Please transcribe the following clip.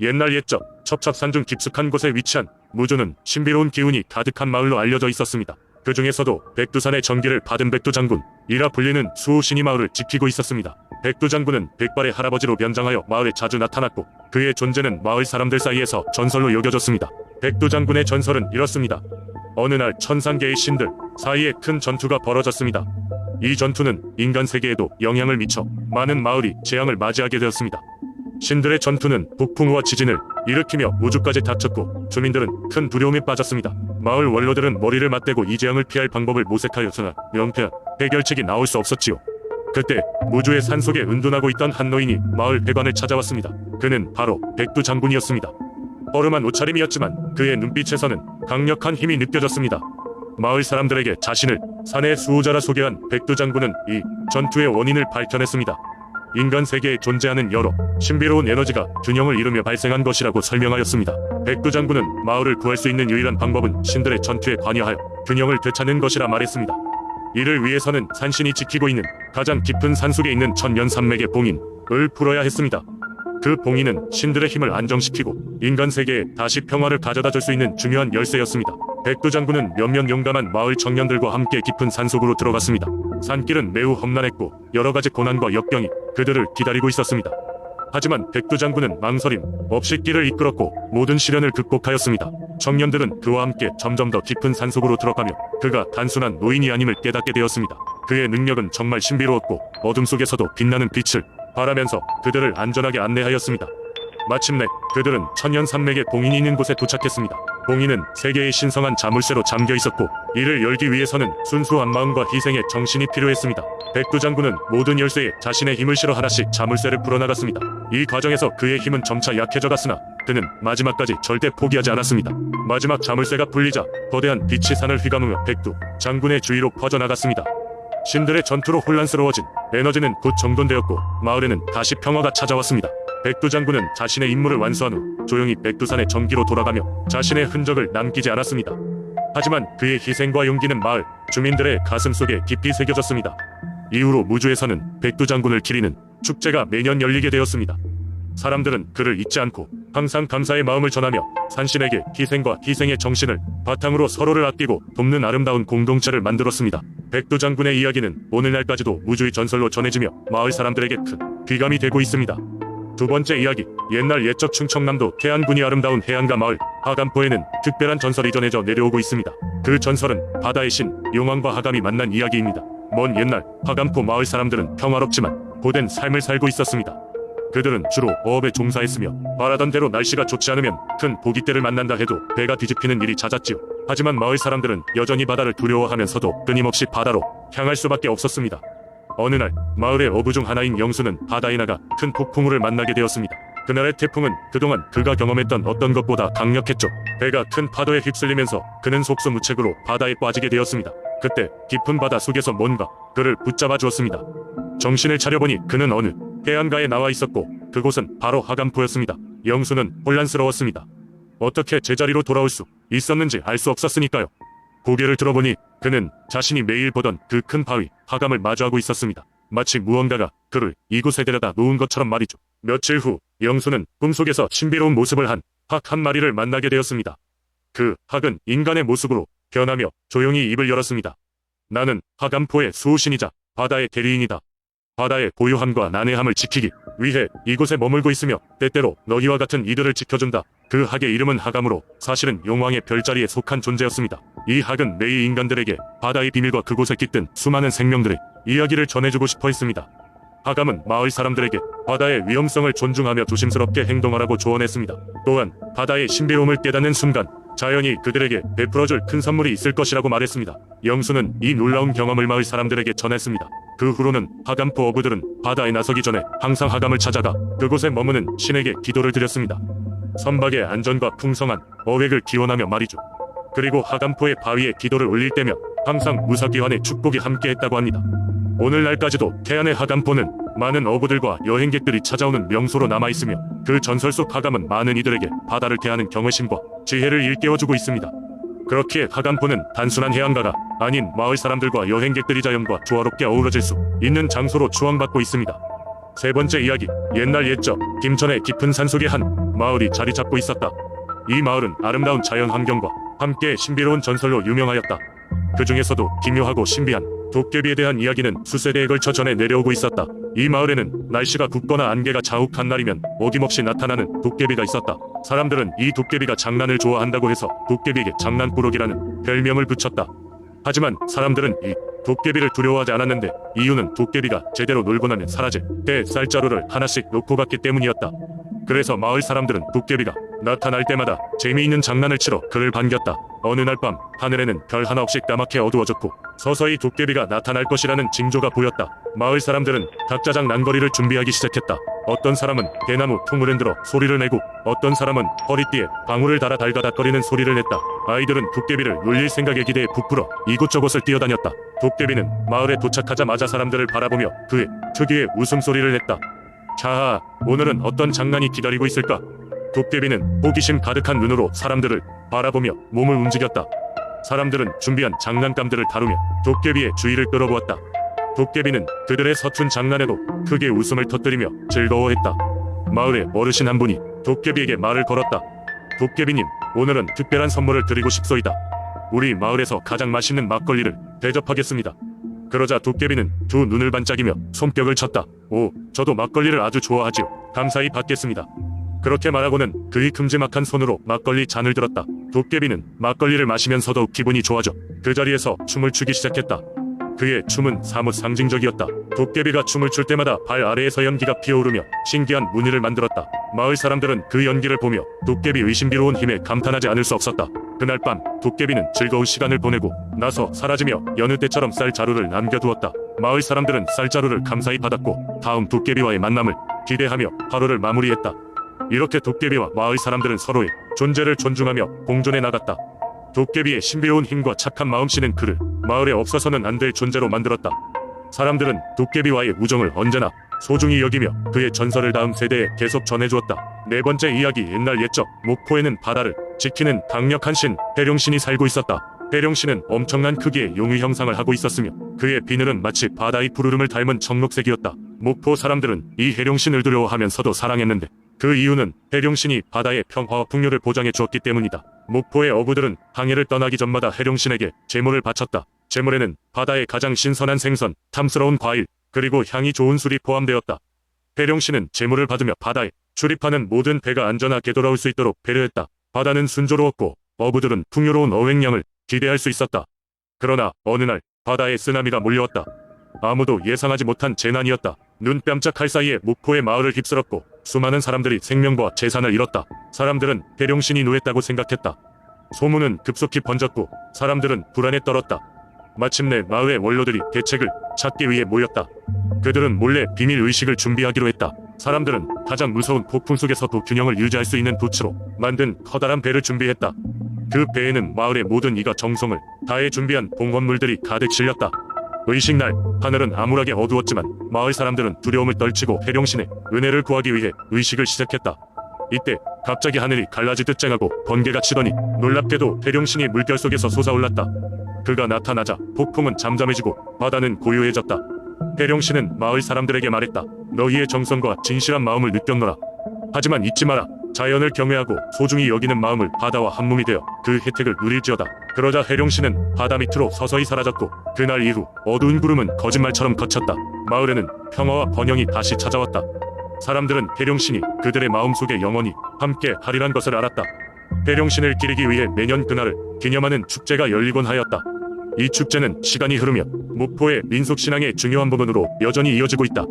옛날 옛적 첩첩산중 깊숙한 곳에 위치한 무주는 신비로운 기운이 가득한 마을로 알려져 있었습니다. 그 중에서도 백두산의 전기를 받은 백두 장군, 이라 불리는 수호신이 마을을 지키고 있었습니다. 백두 장군은 백발의 할아버지로 변장하여 마을에 자주 나타났고 그의 존재는 마을 사람들 사이에서 전설로 여겨졌습니다. 백두 장군의 전설은 이렇습니다. 어느 날 천상계의 신들 사이에 큰 전투가 벌어졌습니다. 이 전투는 인간 세계에도 영향을 미쳐 많은 마을이 재앙을 맞이하게 되었습니다. 신들의 전투는 북풍우와 지진을 일으키며 우주까지 닥쳤고 주민들은 큰 두려움에 빠졌습니다. 마을 원로들은 머리를 맞대고 이 재앙을 피할 방법을 모색하였으나 명쾌한 해결책이 나올 수 없었지요. 그때 무주의 산속에 은둔하고 있던 한 노인이 마을 배관을 찾아왔습니다. 그는 바로 백두 장군이었습니다. 뻐름한 옷차림이었지만 그의 눈빛에서는 강력한 힘이 느껴졌습니다. 마을 사람들에게 자신을 산의 수호자라 소개한 백두 장군은 이 전투의 원인을 밝혀냈습니다. 인간 세계에 존재하는 여러 신비로운 에너지가 균형을 이루며 발생한 것이라고 설명하였습니다. 백두 장군은 마을을 구할 수 있는 유일한 방법은 신들의 전투에 관여하여 균형을 되찾는 것이라 말했습니다. 이를 위해서는 산신이 지키고 있는 가장 깊은 산속에 있는 천년산맥의 봉인을 풀어야 했습니다. 그 봉인은 신들의 힘을 안정시키고 인간 세계에 다시 평화를 가져다 줄 수 있는 중요한 열쇠였습니다. 백두 장군은 몇몇 용감한 마을 청년들과 함께 깊은 산속으로 들어갔습니다. 산길은 매우 험난했고 여러 가지 고난과 역경이 그들을 기다리고 있었습니다. 하지만 백두 장군은 망설임 없이 길을 이끌었고 모든 시련을 극복하였습니다. 청년들은 그와 함께 점점 더 깊은 산속으로 들어가며 그가 단순한 노인이 아님을 깨닫게 되었습니다. 그의 능력은 정말 신비로웠고 어둠 속에서도 빛나는 빛을 발하면서 그들을 안전하게 안내하였습니다. 마침내 그들은 천년산맥의 봉인이 있는 곳에 도착했습니다. 봉인은 세계의 신성한 자물쇠로 잠겨 있었고 이를 열기 위해서는 순수한 마음과 희생의 정신이 필요했습니다. 백두 장군은 모든 열쇠에 자신의 힘을 실어 하나씩 자물쇠를 풀어나갔습니다. 이 과정에서 그의 힘은 점차 약해져 갔으나 그는 마지막까지 절대 포기하지 않았습니다. 마지막 자물쇠가 풀리자 거대한 빛이 산을 휘감으며 백두 장군의 주위로 퍼져나갔습니다. 신들의 전투로 혼란스러워진 에너지는 곧 정돈되었고 마을에는 다시 평화가 찾아왔습니다. 백두 장군은 자신의 임무를 완수한 후 조용히 백두산의 전기로 돌아가며 자신의 흔적을 남기지 않았습니다. 하지만 그의 희생과 용기는 마을 주민들의 가슴 속에 깊이 새겨졌습니다. 이후로 무주에서는 백두 장군을 기리는 축제가 매년 열리게 되었습니다. 사람들은 그를 잊지 않고 항상 감사의 마음을 전하며 산신에게 희생과 희생의 정신을 바탕으로 서로를 아끼고 돕는 아름다운 공동체를 만들었습니다. 백두 장군의 이야기는 오늘날까지도 무주의 전설로 전해지며 마을 사람들에게 큰 귀감이 되고 있습니다. 두 번째 이야기 옛날 옛적 충청남도 태안군이 아름다운 해안가 마을 하감포에는 특별한 전설이 전해져 내려오고 있습니다. 그 전설은 바다의 신 용왕과 하감이 만난 이야기입니다. 먼 옛날 하감포 마을 사람들은 평화롭지만 고된 삶을 살고 있었습니다. 그들은 주로 어업에 종사했으며 바라던 대로 날씨가 좋지 않으면 큰 보기대를 만난다 해도 배가 뒤집히는 일이 잦았지요. 하지만 마을 사람들은 여전히 바다를 두려워하면서도 끊임없이 바다로 향할 수밖에 없었습니다. 어느 날 마을의 어부 중 하나인 영수는 바다에 나가 큰 폭풍우를 만나게 되었습니다. 그날의 태풍은 그동안 그가 경험했던 어떤 것보다 강력했죠. 배가 큰 파도에 휩쓸리면서 그는 속수무책으로 바다에 빠지게 되었습니다. 그때 깊은 바다 속에서 뭔가 그를 붙잡아 주었습니다. 정신을 차려보니 그는 어느 해안가에 나와 있었고 그곳은 바로 하간포였습니다. 영수는 혼란스러웠습니다. 어떻게 제자리로 돌아올 수 있었는지 알 수 없었으니까요. 고개를 들어보니 그는 자신이 매일 보던 그 큰 바위 하감을 마주하고 있었습니다. 마치 무언가가 그를 이곳에 데려다 놓은 것처럼 말이죠. 며칠 후 영수는 꿈속에서 신비로운 모습을 한 학 한 마리를 만나게 되었습니다. 그 학은 인간의 모습으로 변하며 조용히 입을 열었습니다. 나는 하감포의 수호신이자 바다의 대리인이다. 바다의 고요함과 난해함을 지키기 위해 이곳에 머물고 있으며 때때로 너희와 같은 이들을 지켜준다. 그 학의 이름은 하감으로 사실은 용왕의 별자리에 속한 존재였습니다. 이 학은 매일 인간들에게 바다의 비밀과 그곳에 깃든 수많은 생명들의 이야기를 전해주고 싶어 했습니다. 하감은 마을 사람들에게 바다의 위험성을 존중하며 조심스럽게 행동하라고 조언했습니다. 또한 바다의 신비로움을 깨닫는 순간 자연이 그들에게 베풀어줄 큰 선물이 있을 것이라고 말했습니다. 영수는 이 놀라운 경험을 마을 사람들에게 전했습니다. 그 후로는 하감포 어부들은 바다에 나서기 전에 항상 하감을 찾아가 그곳에 머무는 신에게 기도를 드렸습니다. 선박의 안전과 풍성한 어획을 기원하며 말이죠. 그리고 하감포의 바위에 기도를 올릴 때면 항상 무사기환의 축복이 함께했다고 합니다. 오늘날까지도 태안의 하감포는 많은 어부들과 여행객들이 찾아오는 명소로 남아있으며 그 전설 속 하감은 많은 이들에게 바다를 대하는 경외심과 지혜를 일깨워주고 있습니다. 그렇기에 하감포는 단순한 해안가가 아닌 마을 사람들과 여행객들이 자연과 조화롭게 어우러질 수 있는 장소로 추앙받고 있습니다. 세 번째 이야기 옛날 옛적 김천의 깊은 산속에 한 마을이 자리 잡고 있었다. 이 마을은 아름다운 자연 환경과 함께 신비로운 전설로 유명하였다. 그 중에서도 기묘하고 신비한 도깨비에 대한 이야기는 수세대에 걸쳐 전해 내려오고 있었다. 이 마을에는 날씨가 굽거나 안개가 자욱한 날이면 어김없이 나타나는 도깨비가 있었다. 사람들은 이 도깨비가 장난을 좋아한다고 해서 도깨비에게 장난꾸러기라는 별명을 붙였다. 하지만 사람들은 이 도깨비를 두려워하지 않았는데 이유는 도깨비가 제대로 놀고 나면 사라질 때 쌀자루를 하나씩 놓고 갔기 때문이었다. 그래서 마을 사람들은 도깨비가 나타날 때마다 재미있는 장난을 치러 그를 반겼다. 어느 날 밤 하늘에는 별 하나 없이 까맣게 어두워졌고 서서히 도깨비가 나타날 것이라는 징조가 보였다. 마을 사람들은 각자 장 난거리를 준비하기 시작했다. 어떤 사람은 대나무 통을 흔들어 소리를 내고 어떤 사람은 허리띠에 방울을 달아 달가닥거리는 소리를 냈다. 아이들은 도깨비를 놀릴 생각에 기대에 부풀어 이곳저곳을 뛰어다녔다. 도깨비는 마을에 도착하자마자 사람들을 바라보며 그의 특유의 웃음소리를 냈다. 자, 오늘은 어떤 장난이 기다리고 있을까? 도깨비는 호기심 가득한 눈으로 사람들을 바라보며 몸을 움직였다. 사람들은 준비한 장난감들을 다루며 도깨비의 주의를 끌어보았다. 도깨비는 그들의 서툰 장난에도 크게 웃음을 터뜨리며 즐거워했다. 마을의 어르신 한 분이 도깨비에게 말을 걸었다. 도깨비님, 오늘은 특별한 선물을 드리고 싶소이다. 우리 마을에서 가장 맛있는 막걸리를 대접하겠습니다. 그러자 도깨비는 두 눈을 반짝이며 손뼉을 쳤다. 오, 저도 막걸리를 아주 좋아하지요. 감사히 받겠습니다. 그렇게 말하고는 그의 큼지막한 손으로 막걸리 잔을 들었다. 도깨비는 막걸리를 마시면서도 기분이 좋아져 그 자리에서 춤을 추기 시작했다. 그의 춤은 사뭇 상징적이었다. 도깨비가 춤을 출 때마다 발 아래에서 연기가 피어오르며 신기한 무늬를 만들었다. 마을 사람들은 그 연기를 보며 도깨비 의신비로운 힘에 감탄하지 않을 수 없었다. 그날 밤 도깨비는 즐거운 시간을 보내고 나서 사라지며 여느 때처럼 쌀자루를 남겨두었다. 마을 사람들은 쌀자루를 감사히 받았고 다음 도깨비와의 만남을 기대하며 하루를 마무리했다. 이렇게 도깨비와 마을 사람들은 서로의 존재를 존중하며 공존해 나갔다. 도깨비의 신비로운 힘과 착한 마음씨는 그를 마을에 없어서는 안 될 존재로 만들었다. 사람들은 도깨비와의 우정을 언제나 소중히 여기며 그의 전설을 다음 세대에 계속 전해주었다. 네 번째 이야기 옛날 옛적 목포에는 바다를 지키는 강력한 신 해룡신이 살고 있었다. 해룡신은 엄청난 크기의 용의 형상을 하고 있었으며 그의 비늘은 마치 바다의 푸르름을 닮은 청록색이었다. 목포 사람들은 이 해룡신을 두려워하면서도 사랑했는데 그 이유는 해룡신이 바다의 평화와 풍요를 보장해 주었기 때문이다. 목포의 어부들은 항해를 떠나기 전마다 해룡신에게 제물을 바쳤다. 제물에는 바다의 가장 신선한 생선, 탐스러운 과일, 그리고 향이 좋은 술이 포함되었다. 해룡신은 제물을 받으며 바다에 출입하는 모든 배가 안전하게 돌아올 수 있도록 배려했다. 바다는 순조로웠고 어부들은 풍요로운 어획량을 기대할 수 있었다. 그러나 어느 날 바다에 쓰나미가 몰려왔다. 아무도 예상하지 못한 재난이었다. 눈 깜짝할 사이에 목포의 마을을 휩쓸었고 수많은 사람들이 생명과 재산을 잃었다. 사람들은 해룡신이 누했다고 생각했다. 소문은 급속히 번졌고 사람들은 불안에 떨었다. 마침내 마을의 원로들이 대책을 찾기 위해 모였다. 그들은 몰래 비밀 의식을 준비하기로 했다. 사람들은 가장 무서운 폭풍 속에서도 균형을 유지할 수 있는 도치로 만든 커다란 배를 준비했다. 그 배에는 마을의 모든 이가 정성을 다해 준비한 봉헌물들이 가득 실렸다. 의식 날 하늘은 암울하게 어두웠지만 마을 사람들은 두려움을 떨치고 해룡신의 은혜를 구하기 위해 의식을 시작했다. 이때 갑자기 하늘이 갈라지듯 쨍하고 번개가 치더니 놀랍게도 해룡신이 물결 속에서 솟아올랐다. 그가 나타나자 폭풍은 잠잠해지고 바다는 고요해졌다. 해룡신은 마을 사람들에게 말했다. 너희의 정성과 진실한 마음을 느꼈노라. 하지만 잊지 마라. 자연을 경외하고 소중히 여기는 마음을 바다와 한 몸이 되어 그 혜택을 누릴지어다. 그러자 해룡신은 바다 밑으로 서서히 사라졌고 그날 이후 어두운 구름은 거짓말처럼 걷혔다. 마을에는 평화와 번영이 다시 찾아왔다. 사람들은 해룡신이 그들의 마음속에 영원히 함께 하리란 것을 알았다. 해룡신을 기리기 위해 매년 그날을 기념하는 축제가 열리곤 하였다. 이 축제는 시간이 흐르며 목포의 민속신앙의 중요한 부분으로 여전히 이어지고 있다.